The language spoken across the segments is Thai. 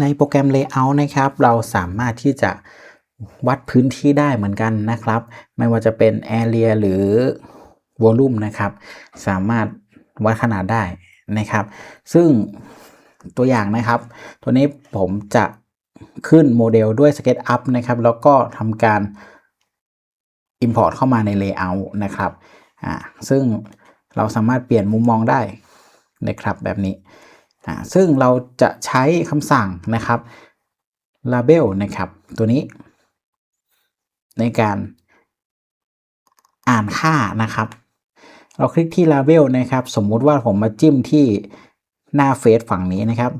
ในโปรแกรม Layout นะครับ เราสามารถที่จะวัดพื้นที่ได้เหมือนกันนะครับ ไม่ว่าจะเป็น Area หรือ Volume นะครับ สามารถวัดขนาดได้นะครับ ซึ่งตัวอย่างนะครับ ตัวนี้ผมจะขึ้นโมเดลด้วย SketchUp นะครับ แล้วก็ทำการ Import เข้ามาใน Layout นะครับอ่าซึ่งเราสามารถเปลี่ยนมุมมองได้นะครับแบบนี้ ซึ่งเราจะใช้คำสั่งนะครับ label นะครับตัวนี้ ในการอ่านค่านะครับ เราคลิกที่ label นะครับ สมมุติว่าผมมาจิ้มที่หน้าเฟซฝั่งนี้นะครับ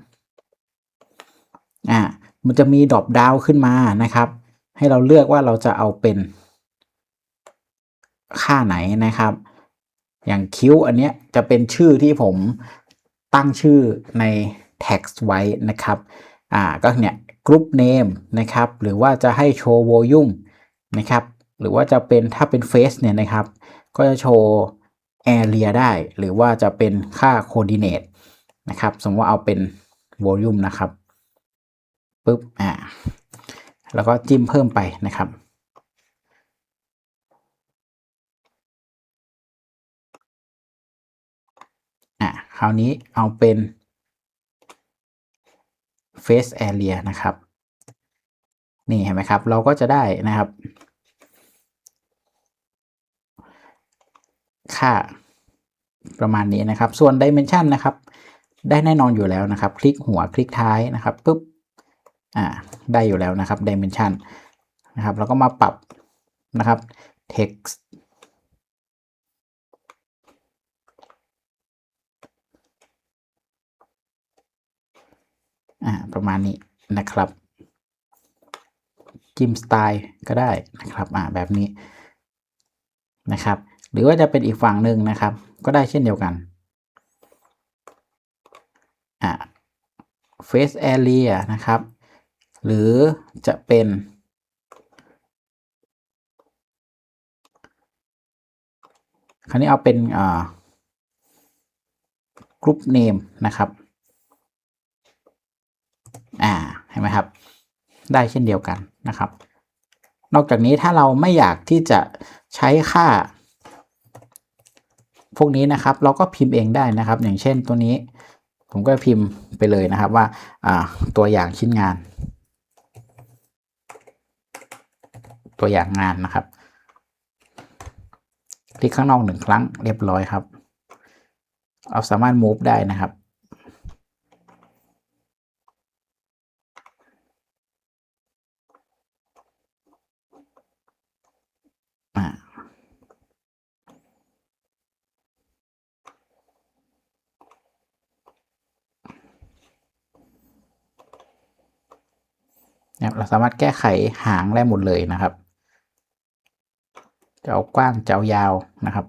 อ่ามันจะมีดรอปดาวขึ้นมานะครับ ให้เราเลือกว่าเราจะเอาเป็น ค่าไหนนะครับ อย่างคิ้วอันเนี้ยจะเป็นชื่อที่ผม ตั้งชื่อใน text ไว้นะครับอ่าก็เนี่ย group name นะครับหรือว่าจะให้โชว์ volume นะครับหรือว่าจะเป็นถ้าเป็น face เนี่ยนะครับ ก็จะโชว์ area ได้ หรือว่าจะเป็นค่า coordinate นะครับ สมมติว่าเอาเป็น volume นะครับปุ๊บอ่าแล้วก็จิ้มเพิ่มไปนะครับ คราวนี้เอาเป็น face area นะครับ นี่เห็นไหมครับ เราก็จะได้นะครับ ค่าประมาณนี้นะครับ ส่วน dimension นะครับ ได้แน่นอนอยู่แล้วนะครับ คลิกหัวคลิกท้ายนะครับปุ๊บ อ่า ได้อยู่แล้วนะครับ dimension นะครับ แล้วก็มาปรับนะครับ text ประมาณนี้นะครับ จิ้มสไตล์ก็ได้นะครับอ่าแบบนี้นะครับ หรือว่าจะเป็นอีกฝั่งหนึ่งนะครับ ก็ได้เช่นเดียวกันอ่า face area นะครับ หรือจะเป็นคราวนี้เอาเป็นอ่า group name นะครับ อ่าเห็นไหมครับ ได้เช่นเดียวกันนะครับ นอกจากนี้ถ้าเราไม่อยากที่จะใช้ค่า พวกนี้นะครับ เราก็พิมพ์เองได้นะครับ อย่างเช่นตัวนี้ ผมก็พิมพ์ไปเลยนะครับว่าอ่าตัวอย่างชิ้นงาน ตัวอย่างงานนะครับ คลิกข้างนอกหนึ่งครั้งเรียบร้อยครับ เราสามารถ move ได้นะครับ นะครับเราสามารถแก้ไขหางได้หมดเลยนะครับ จะเอากว้างจะเอายาวนะครับ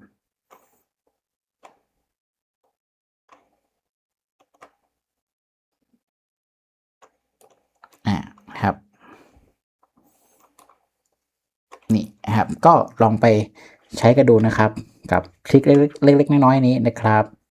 ครับ นี่ครับก็ลองไปใช้กันดูนะครับ กับคลิกเล็กๆน้อยๆนี้นะครับ